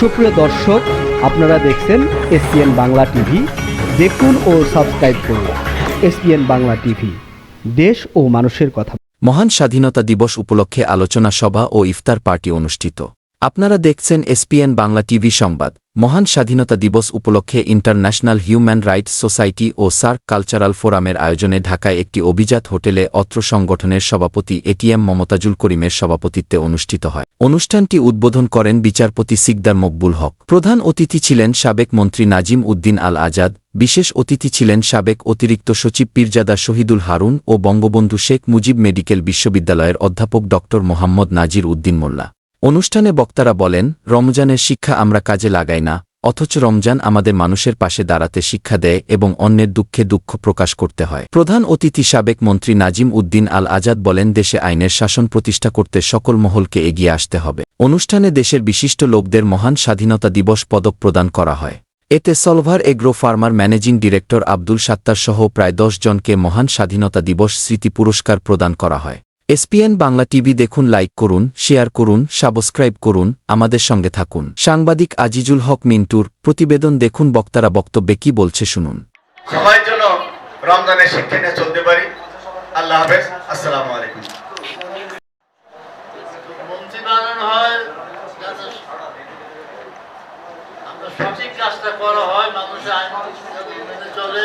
সুপ্রিয় দর্শক, আপনারা দেখছেন এসপিএন বাংলা টিভি। দেখুন ও সাবস্ক্রাইব করুন এসপিএন বাংলা টিভি। দেশ ও মানুষের কথা। মহান স্বাধীনতা দিবস উপলক্ষে আলোচনা সভা ও ইফতার পার্টি অনুষ্ঠিত। আপনারা দেখছেন এসপিএন বাংলা টিভি সংবাদ। মহান স্বাধীনতা দিবস উপলক্ষে ইন্টারন্যাশনাল হিউম্যান রাইটস সোসাইটি ও সার্ক কালচারাল ফোরামের আয়োজনে ঢাকায় একটি অভিজাত হোটেলে অত্র সংগঠনের সভাপতি এটিএম মমতাজুল করিমের সভাপতিত্বে অনুষ্ঠিত হয়। অনুষ্ঠানটি উদ্বোধন করেন বিচারপতি সিকদার মকবুল হক। প্রধান অতিথি ছিলেন সাবেক মন্ত্রী নাজিম উদ্দিন আল আজাদ, বিশেষ অতিথি ছিলেন সাবেক অতিরিক্ত সচিব পীরজাদা শহীদুল হারুন ও বঙ্গবন্ধু শেখ মুজিব মেডিকেল বিশ্ববিদ্যালয়ের অধ্যাপক ড মোহাম্মদ নাজির উদ্দিন মোল্লা। অনুষ্ঠানে বক্তারা বলেন, রমজানের শিক্ষা আমরা কাজে লাগাই না, অথচ রমজান আমাদের মানুষের পাশে দাঁড়াতে শিক্ষা দেয় এবং অন্যের দুঃখে দুঃখ প্রকাশ করতে হয়। প্রধান অতিথি সাবেক মন্ত্রী নাজিম উদ্দিন আল আজাদ বলেন, দেশে আইনের শাসন প্রতিষ্ঠা করতে সকল মহলকে এগিয়ে আসতে হবে। অনুষ্ঠানে দেশের বিশিষ্ট লোকদের মহান স্বাধীনতা দিবস পদক প্রদান করা হয়। এতে সলভার এগ্রো ফার্মার ম্যানেজিং ডিরেক্টর আব্দুল সাত্তার সহ প্রায় দশ জনকে মহান স্বাধীনতা দিবস স্মৃতি পুরস্কার প্রদান করা হয়। এসপিএন বাংলা টিভি দেখুন লাইক করুন শেয়ার করুন সাবস্ক্রাইব করুন আমাদের সঙ্গে থাকুন। সাংবাদিক আজিজুল হক মিন্টুর প্রতিবেদন দেখুন বক্তারা বক্তব্যে কি বলছে শুনুন। সবাই যেন রমজানের শিক্ষা নিয়ে চলতে পারি। আল্লাহ হাফেজ আসসালামু আলাইকুম। মন্ত্রী বানানো হয় আমরা সঠিক কাজটা করা হয় মানুষের আইন চলে।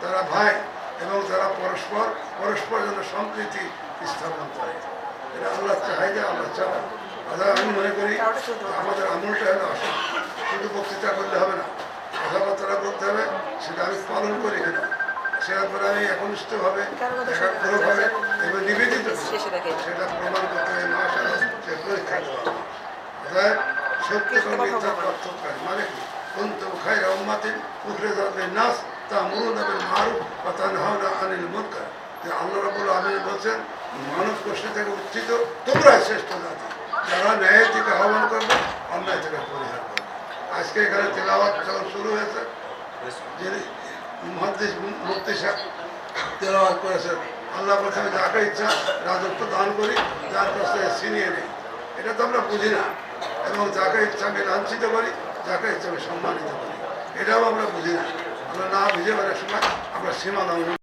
তারা ভাই এবং তারা পরস্পর পরস্পর যেন সম্প্রীতি স্থাপন করে। এটা আল্লাহ চাহিদা, আল্লাহ আল্লাহ আমি মনে করি আমাদের আমলটা হলো আসল শুধু বক্তৃতা করলে হবে না কথাবার্তা বলতে হবে, সেটা আমি পালন করি কিনা সেটার পরে আমি একনিষ্ঠভাবে, একাগ্রভাবে এবং নিবেদিত সেটা প্রমাণ করতে হবে মাসে সে পরীক্ষা দেওয়া। অতএব সত্য এবং মিথ্যার পার্থক্য মানে কি? কুন্তু খায়রা উম্মাতিন উখরিজাত লিন-নাস। তা'মুরুনা বিল মা'রুফ ওয়া তানহাউনা আনিল মুনকার। যে আল্লাহ রাব্বুল আলামিন বলছেন থেকে উত্থিত তোমরা শ্রেষ্ঠ জাতি। যারা ন্যায়ের দিকে আহ্বান করবে অন্যায় থেকে আজকে এখানে তেলাওয়াত যখন শুরু হয়েছে, যিনি মহাদ্দেশ মুক্তি সাহেব তেলাওয়াত আল্লাহ প্রথমে যাকে ইচ্ছা রাজত্ব দান করি, যার কাছ থেকে ছিনিয়ে নেই। এটা তো আমরা বুঝি না। এবং যাকে ইচ্ছা আমি লাঞ্ছিত করি, যাকে ইচ্ছা আমি সম্মানিত করি। এটাও আমরা বুঝি না আমরা না বুঝে অনেক সময় আমরা সীমা লঙ্ঘন